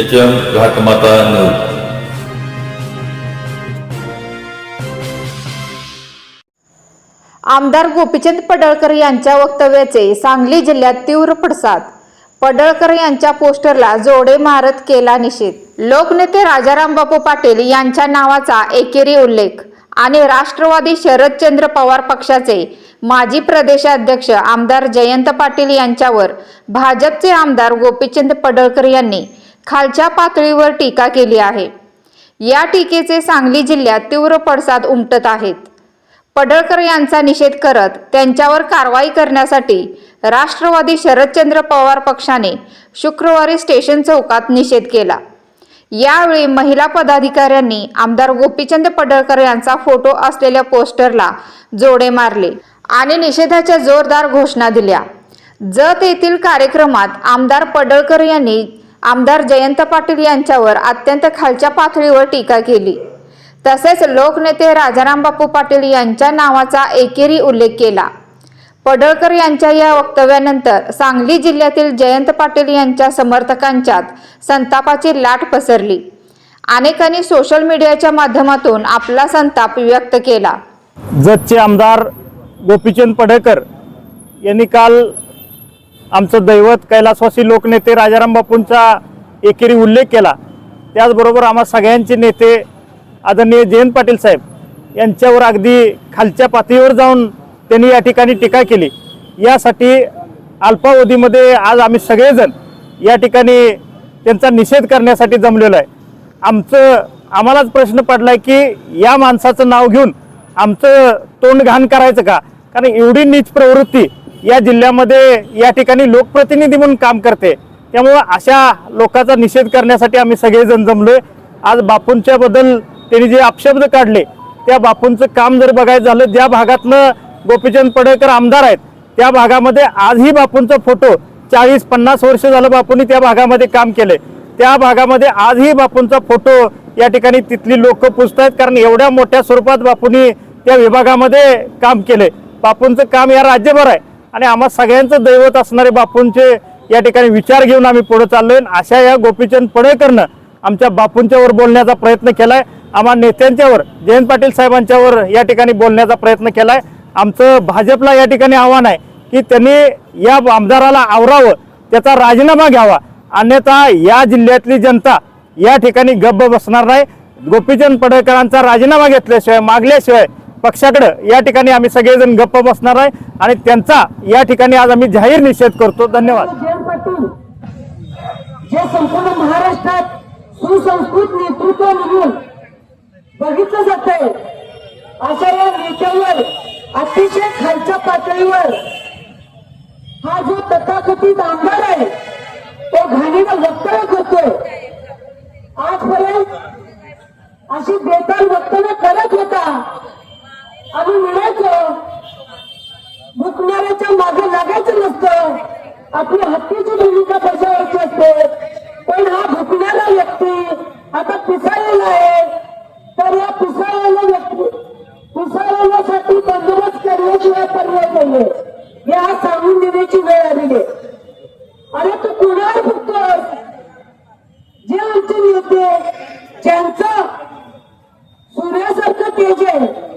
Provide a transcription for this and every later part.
H M घाटमाता news आमदार गोपीचंद पडळकर यांच्या वक्तव्याचे सांगली जिल्ह्यात तीव्र पडसाद. पडळकर यांच्या पोस्टरला जोडे मारत केला निषेध. लोकनेते राजाराम बापू पाटील यांच्या नावाचा एकेरी उल्लेख. आणि राष्ट्रवादी शरदचंद्र पवार पक्षाचे माजी प्रदेशाध्यक्ष आमदार जयंत पाटील यांच्यावर भाजपचे आमदार गोपीचंद पडळकर यांनी खालच्या पातळीवर टीका केली आहे. या टीकेचे सांगली जिल्ह्यात तीव्र पडसाद उमटत आहेत. पडळकर यांचा निषेध करत त्यांच्यावर कारवाई करण्यासाठी राष्ट्रवादी शरदचंद्र पवार पक्षाने शुक्रवारी स्टेशन चौकात निषेध केला. यावेळी महिला पदाधिकाऱ्यांनी आमदार गोपीचंद पडळकर यांचा फोटो असलेल्या पोस्टरला जोडे मारले आणि निषेधाच्या जोरदार घोषणा दिल्या. जत येथील कार्यक्रमात आमदार पडळकर यांनी आमदार जयंत पाटील यांच्यावर अत्यंत खालच्या पातळीवर टीका केली. तसेच लोकनेते राजाराम बापू पाटील यांच्या नावाचा एकेरी उल्लेख केला. पडळकर यांच्या या वक्तव्यानंतर सांगली जिल्ह्यातील जयंत पाटील यांच्या समर्थकांच्यात संतापाची लाट पसरली. अनेकांनी सोशल मीडियाच्या माध्यमातून आपला संताप व्यक्त केला. जतचे आमदार गोपीचंद पडळकर यांनी काल आमचं दैवत कैलासवासी लोकनेते राजाराम बापूंचा एकेरी उल्लेख केला. त्याचबरोबर आम्हा सगळ्यांचे नेते आदरणीय जयंत पाटील साहेब यांच्यावर अगदी खालच्या पातळीवर जाऊन त्यांनी या ठिकाणी टीका केली. यासाठी अल्पावधीमध्ये आज आम्ही सगळेजण या ठिकाणी त्यांचा निषेध करण्यासाठी जमलेलो आहे. आमचं आम्हालाच प्रश्न पडला आहे की या माणसाचं नाव घेऊन आमचं तोंड घाण करायचं का? कारण एवढी नीच प्रवृत्ती या जिल्ह्यामध्ये या ठिकाणी लोकप्रतिनिधी म्हणून काम करते. त्यामुळं अशा लोकांचा निषेध करण्यासाठी आम्ही सगळेजण जमलोय. आज बापूंच्या बद्दल त्यांनी जे अपशब्द काढले त्या बापूंचं काम जर बघायचं झालं ज्या भागातनं गोपीचंद पडळकर आमदार आहेत त्या भागामध्ये आजही बापूंचा फोटो चाळीस पन्नास वर्ष झालं बापूंनी त्या भागामध्ये काम केलंय. त्या भागामध्ये आजही बापूंचा फोटो या ठिकाणी तिथली लोक आहेत कारण एवढ्या मोठ्या स्वरूपात बापूंनी त्या विभागामध्ये काम केले बापूंचं काम या राज्यभर आहे. आणि आम्हा सगळ्यांचं दैवत असणारे बापूंचे या ठिकाणी विचार घेऊन आम्ही पुढे चाललोय. आणि अशा या गोपीचंद पडळकरनं आमच्या बापूंच्यावर बोलण्याचा प्रयत्न केलाय. आम्हा नेत्यांच्यावर जयंत पाटील साहेबांच्यावर या ठिकाणी बोलण्याचा प्रयत्न केलाय. आमचं भाजपला या ठिकाणी आव्हान आहे की त्यांनी या आमदाराला आवरावं त्याचा राजीनामा घ्यावा. अन्यथा या जिल्ह्यातली जनता या ठिकाणी गप्प बसणार नाही. गोपीचंद पडळकरांचा राजीनामा घेतल्याशिवाय मागल्याशिवाय पक्षाकडं या ठिकाणी आम्ही सगळेजण गप्प बसणार आहे आणि त्यांचा या ठिकाणी आज आम्ही जाहीर निषेध करतो. धन्यवाद. जे संपूर्ण महाराष्ट्रात सुसंस्कृत नेतृत्व म्हणून बघितलं जात आहे अशा या नेत्यावर अतिशय खालच्या पातळीवर हा जो तथाकथित आमदार आहे तो घाणीनं वक्तव्य करतोय. आजपर्यंत अशी बेताल वक्तव्य करत होता. आम्ही म्हणायचो भुकणाऱ्याच्या मागे लागायचं नसतं. आपली हत्तीची भूमिका कशावरची असते? पण हा भुकणारा व्यक्ती आता पिसाळलेला आहे. तर या पिसाळलेल्या व्यक्ती पिसाळण्यासाठी बंदोबस्त करण्याशिवाय पर्याय नाहीये. या सांगून देण्याची वेळ आलेली आहे अरे तू कुणावर भुकतोस? जे आमचे नेते ज्यांचं सूर्यासारखं तेज आहे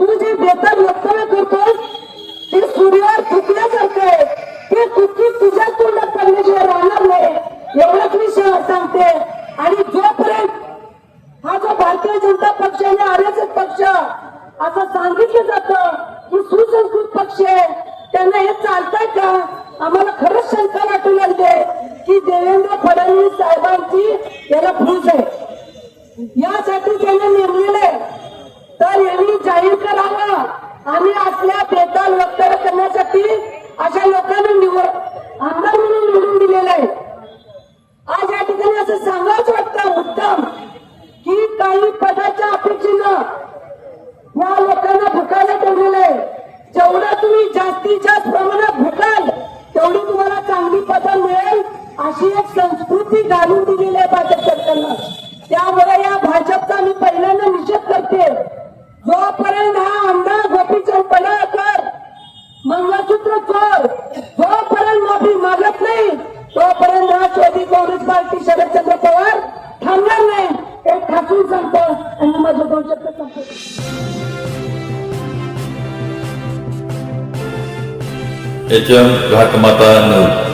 तू जे बेताल वक्तव्य करतोस ते सूर्यावर फुकल्यासारखं आहे. ते कुठली तुझ्या तोंडात पडल्याशिवाय राहणार नाही. एवढंच मी श- सांगते. आणि जोपर्यंत हा जो भारतीय जनता पक्ष आणि आर एस एस पक्ष असं सांगितलं जातं की सुसंस्कृत पक्ष आहे त्यांना हे चालतंय का? आम्हाला खरंच शंका वाटू लागते की देवेंद्र फडणवीस साहेबांची याला फूस आहे संस्कृती घालून दिलेली आहे भाजप सरकारला त्यामुळे या भाजपचा मी पहिल्यांदा निषेध करते. जोपर्यंत हा आमदार गोपीचंद पलाकर मंगळसूत्र चोर जोपर्यंत माफी मागत नाही तोपर्यंत हा चोरी काँग्रेस पार्टी शरदचंद्र पवार थांबणार नाही. हे ठाकून सांगतो आणि माझं दोन शब्द सांगतो एच एम घाटमाता नऊ